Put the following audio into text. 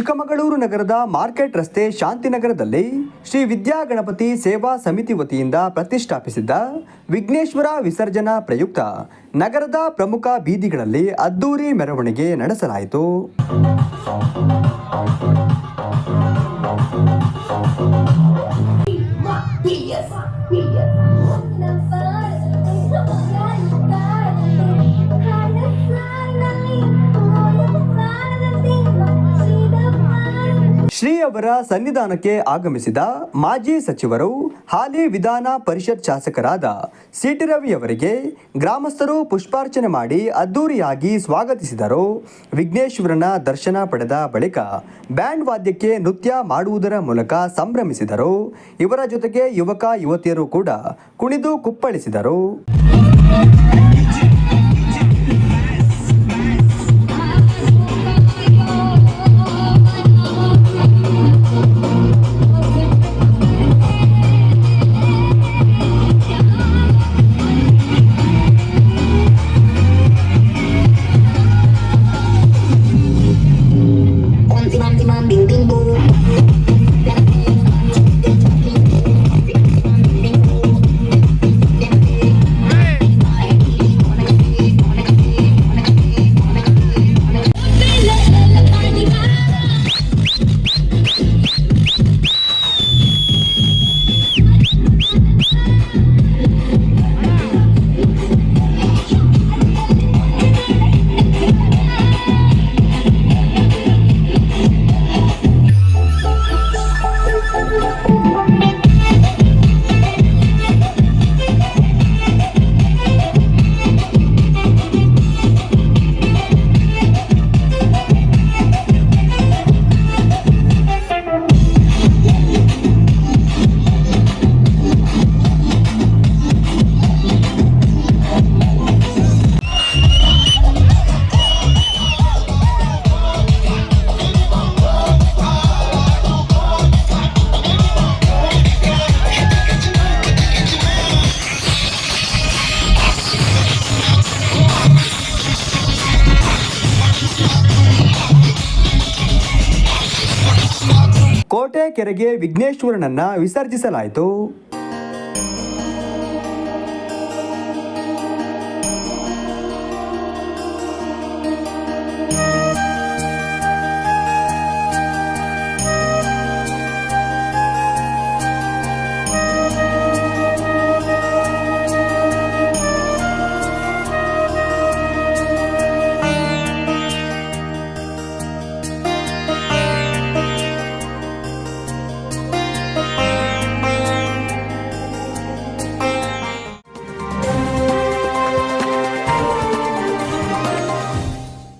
ಚಿಕ್ಕಮಗಳೂರು ನಗರದ ಮಾರ್ಕೆಟ್ ರಸ್ತೆ ಶಾಂತಿನಗರದಲ್ಲಿ ಶ್ರೀ ವಿದ್ಯಾ ಗಣಪತಿ ಸೇವಾ ಸಮಿತಿ ವತಿಯಿಂದ ಪ್ರತಿಷ್ಠಾಪಿಸಿದ್ದ ವಿಘ್ನೇಶ್ವರ ವಿಸರ್ಜನಾ ಪ್ರಯುಕ್ತ ನಗರದ ಪ್ರಮುಖ ಬೀದಿಗಳಲ್ಲಿ ಅದ್ದೂರಿ ಮೆರವಣಿಗೆ ನಡೆಸಲಾಯಿತು. ಅವರ ಸನ್ನಿಧಾನಕ್ಕೆ ಆಗಮಿಸಿದ ಮಾಜಿ ಸಚಿವರು ಹಾಲಿ ವಿಧಾನ ಪರಿಷತ್ ಶಾಸಕರಾದ ಸಿಟಿ ರವಿ ಅವರಿಗೆ ಗ್ರಾಮಸ್ಥರು ಪುಷ್ಪಾರ್ಚನೆ ಮಾಡಿ ಅದ್ದೂರಿಯಾಗಿ ಸ್ವಾಗತಿಸಿದರು. ವಿಘ್ನೇಶ್ವರನ ದರ್ಶನ ಪಡೆದ ಬಳಿಕ ಬ್ಯಾಂಡ್ ವಾದ್ಯಕ್ಕೆ ನೃತ್ಯ ಮಾಡುವುದರ ಮೂಲಕ ಸಂಭ್ರಮಿಸಿದರು. ಇವರ ಜೊತೆಗೆ ಯುವಕ ಯುವತಿಯರು ಕೂಡ ಕುಣಿದು ಕುಪ್ಪಳಿಸಿದರು. mambing tingbo ಕೋಟೆ ಕೆರೆಗೆ ವಿಘ್ನೇಶ್ವರನನ್ನ ವಿಸರ್ಜಿಸಲಾಯಿತು.